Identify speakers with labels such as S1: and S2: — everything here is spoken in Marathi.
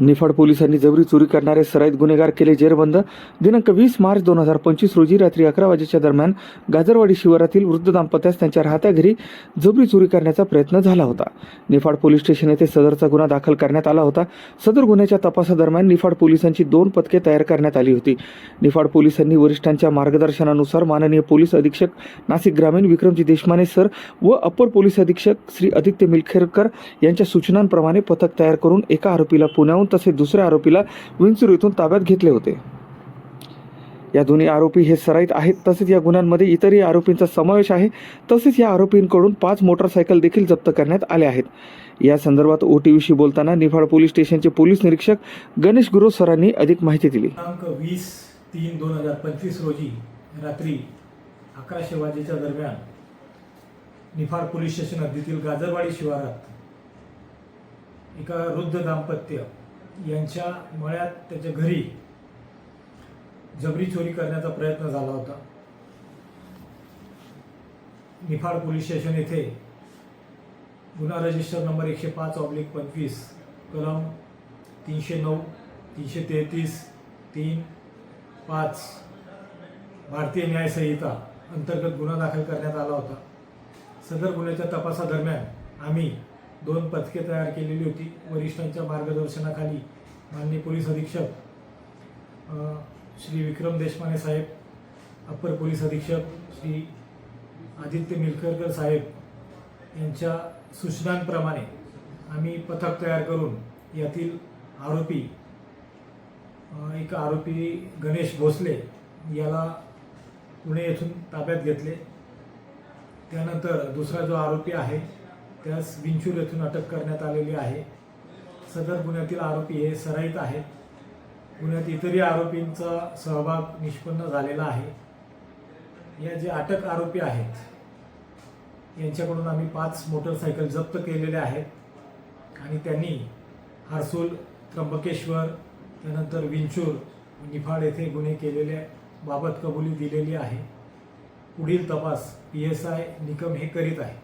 S1: निफाड पोलिसांनी जबरी चोरी करणारे सराईत गुन्हेगार केले जेरबंद. दिनांक वीस मार्च दोन हजार पंचवीस रोजी रात्री अकरा वाजेच्या दरम्यान गाजरवाडी शिवारातील वृद्ध दाम्पत्यास त्यांच्या राहत्या घरी जबरी चोरी करण्याचा प्रयत्न झाला होता. निफाड पोलीस स्टेशन येथे सदरचा गुन्हा दाखल करण्यात आला होता. सदर गुन्ह्याच्या तपासादरम्यान निफाड पोलिसांची दोन पथके तयार करण्यात आली होती. निफाड पोलिसांनी वरिष्ठांच्या मार्गदर्शनानुसार माननीय पोलीस अधीक्षक नाशिक ग्रामीण विक्रमजी देशमाने सर व अप्पर पोलीस अधीक्षक श्री आदित्य मिलखेरकर यांच्या सूचनांप्रमाणे पथक तयार करून एका आरोपीला पुण्याहून तसेच दुसऱ्या आरोपीला विंचूर इथून ताब्यात घेतले होते. या दोन्ही आरोपी हे सराईत आहेत. तसेच या गुन्ह्यांमध्ये इतरही आरोपींचा समावेश आहे. तसेच या आरोपींकडून पाच मोटरसायकल देखील जप्त करण्यात आले आहेत. या संदर्भात ओ टी व्हीशी बोलताना निफाड पोलीस स्टेशनचे पोलीस निरीक्षक गणेश गुरु सरांनी अधिक माहिती दिली.
S2: वीस तीन दोन हजार पंचवीस रोजी रात्री अकराशे वाजेच्या दरम्यान निफाड पोलीस स्टेशन हद्दीतील गाजरवाडी शिवारात एका वृद्ध दाम्पत्य यांच्या मळ्यात त्याच्या घरी जबरी चोरी करण्याचा प्रयत्न झाला होता. निफाड पोलीस स्टेशन येथे गुन्हा रजिस्टर नंबर एकशे पाच ऑब्लिक पंचवीस कलम तीनशे नऊ तीनशे तेहतीस तीन पाच भारतीय न्यायसंहिता अंतर्गत गुन्हा दाखल करण्यात आला होता. सदर गुन्ह्याच्या तपासादरम्यान आम्ही दोन पथके तयार केलेली होती वरिष्ठांच्या मार्गदर्शनाखाली. माननीय पोलीस अधीक्षक श्री विक्रम देशमाने साहेब अप्पर पोलीस अधीक्षक श्री आदित्य मिलकरकर साहेब यांच्या सूचनांप्रमाणे आम्ही पथक तयार करून यातील आरोपी एक आरोपी गणेश भोसले याला पुणे येथून ताब्यात घेतले. त्यानंतर दुसरा जो आरोपी आहे त्यास विंचूर येथून अटक करण्यात आलेली आहे. सदर गुन्ह्यातील आरोपी हे सराईत आहेत. गुन्ह्यात इतरही आरोपींचा सहभाग निष्पन्न झालेला आहे. या जे अटक आरोपी आहेत यांच्याकडून आम्ही पाच मोटरसायकल जप्त केलेल्या आहेत. आणि त्यांनी हारसूल त्र्यंबकेश्वर त्यानंतर विंचूर निफाड येथे गुन्हे केलेल्या बाबत कबुली दिलेली आहे. पुढील तपास पी एस आय निकम हे करीत आहे